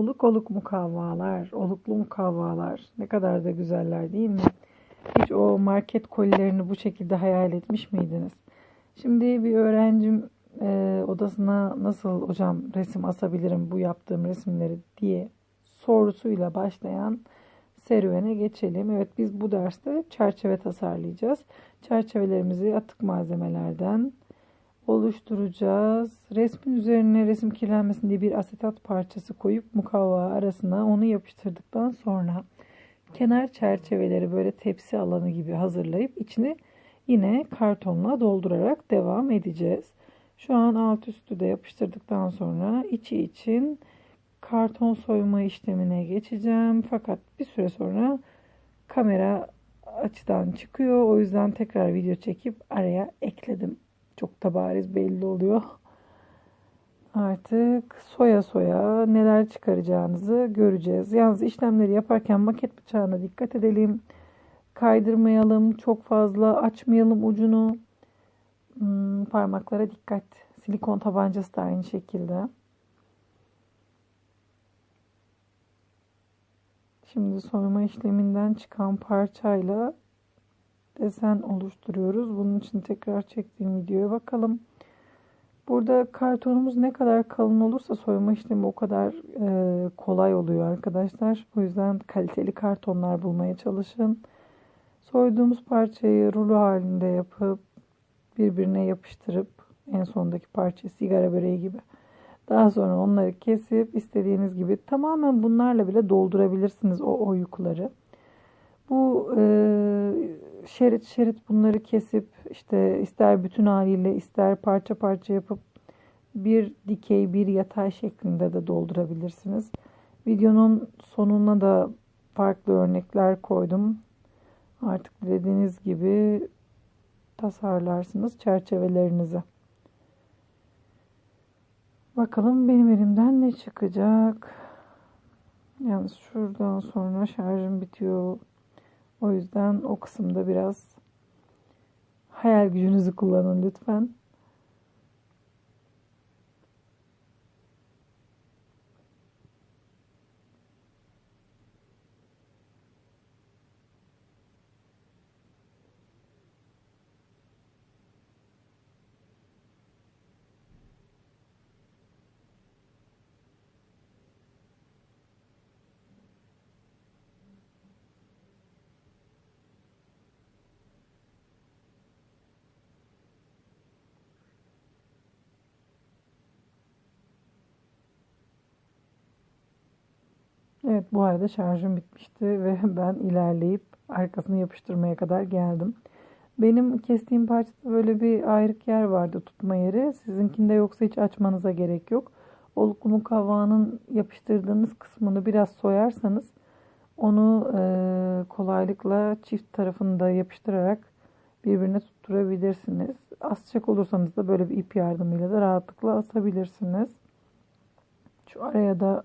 Oluk oluk mukavvalar, oluklu mukavvalar ne kadar da güzeller değil mi? Hiç o market kolilerini bu şekilde hayal etmiş miydiniz? Şimdi bir öğrencim e, odasına nasıl hocam resim asabilirim bu yaptığım resimleri diye sorusuyla başlayan serüvene geçelim. Evet biz bu derste çerçeve tasarlayacağız. Çerçevelerimizi atık malzemelerden oluşturacağız. Resmin üzerine resim kirlenmesin diye bir asetat parçası koyup mukavva arasına onu yapıştırdıktan sonra kenar çerçeveleri böyle tepsi alanı gibi hazırlayıp içini yine kartonla doldurarak devam edeceğiz. Şu an alt üstü de yapıştırdıktan sonra içi için karton soyma işlemine geçeceğim. Fakat bir süre sonra kamera açıdan çıkıyor. O yüzden tekrar video çekip araya ekledim. Çok da bariz belli oluyor. Artık soya soya neler çıkaracağınızı göreceğiz. Yalnız işlemleri yaparken maket bıçağına dikkat edelim. Kaydırmayalım, çok fazla açmayalım ucunu. Hmm, parmaklara dikkat. Silikon tabancası da aynı şekilde. Şimdi soyma işleminden çıkan parçayla desen oluşturuyoruz. Bunun için tekrar çektiğim videoya bakalım. Burada kartonumuz ne kadar kalın olursa soyma işlemi o kadar e, kolay oluyor arkadaşlar. O yüzden kaliteli kartonlar bulmaya çalışın. Soyduğumuz parçayı rulo halinde yapıp birbirine yapıştırıp en sondaki parça sigara böreği gibi. Daha sonra onları kesip istediğiniz gibi tamamen bunlarla bile doldurabilirsiniz o oyukları. Bu e, şerit şerit bunları kesip işte ister bütün haliyle ister parça parça yapıp bir dikey bir yatay şeklinde de doldurabilirsiniz. Videonun sonuna da farklı örnekler koydum. Artık dediğiniz gibi tasarlarsınız çerçevelerinizi. Bakalım benim elimden ne çıkacak. Yalnız şuradan sonra şarjım bitiyor. O yüzden o kısımda biraz hayal gücünüzü kullanın lütfen. Evet bu arada şarjım bitmişti ve ben ilerleyip arkasını yapıştırmaya kadar geldim. Benim kestiğim parçada böyle bir ayrık yer vardı tutma yeri. Sizinkinde yoksa hiç açmanıza gerek yok. Oluklu mukavvanın yapıştırdığınız kısmını biraz soyarsanız onu e, kolaylıkla çift tarafını da yapıştırarak birbirine tutturabilirsiniz. Asacak olursanız da böyle bir ip yardımıyla da rahatlıkla asabilirsiniz. Şu araya da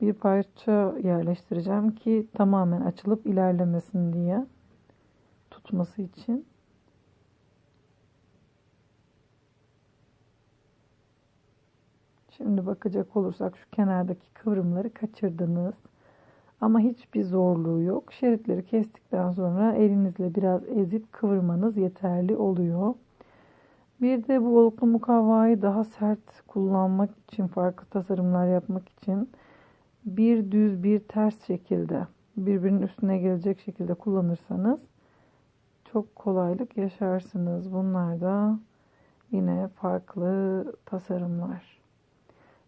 bir parça yerleştireceğim ki tamamen açılıp ilerlemesin diye tutması için. Şimdi bakacak olursak şu kenardaki kıvrımları kaçırdınız. Ama hiçbir zorluğu yok. Şeritleri kestikten sonra elinizle biraz ezip kıvırmanız yeterli oluyor. Bir de bu oluklu mukavvayı daha sert kullanmak için, farklı tasarımlar yapmak için bir düz bir ters şekilde birbirinin üstüne gelecek şekilde kullanırsanız çok kolaylık yaşarsınız. Bunlar da yine farklı tasarımlar.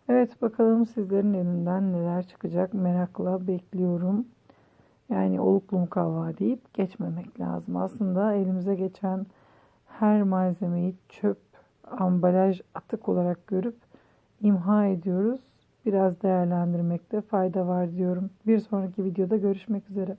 Evet bakalım sizlerin elinden neler çıkacak merakla bekliyorum. Yani oluklu mukavva deyip geçmemek lazım. Aslında elimize geçen her malzemeyi çöp, ambalaj, atık olarak görüp imha ediyoruz biraz değerlendirmekte fayda var diyorum. Bir sonraki videoda görüşmek üzere.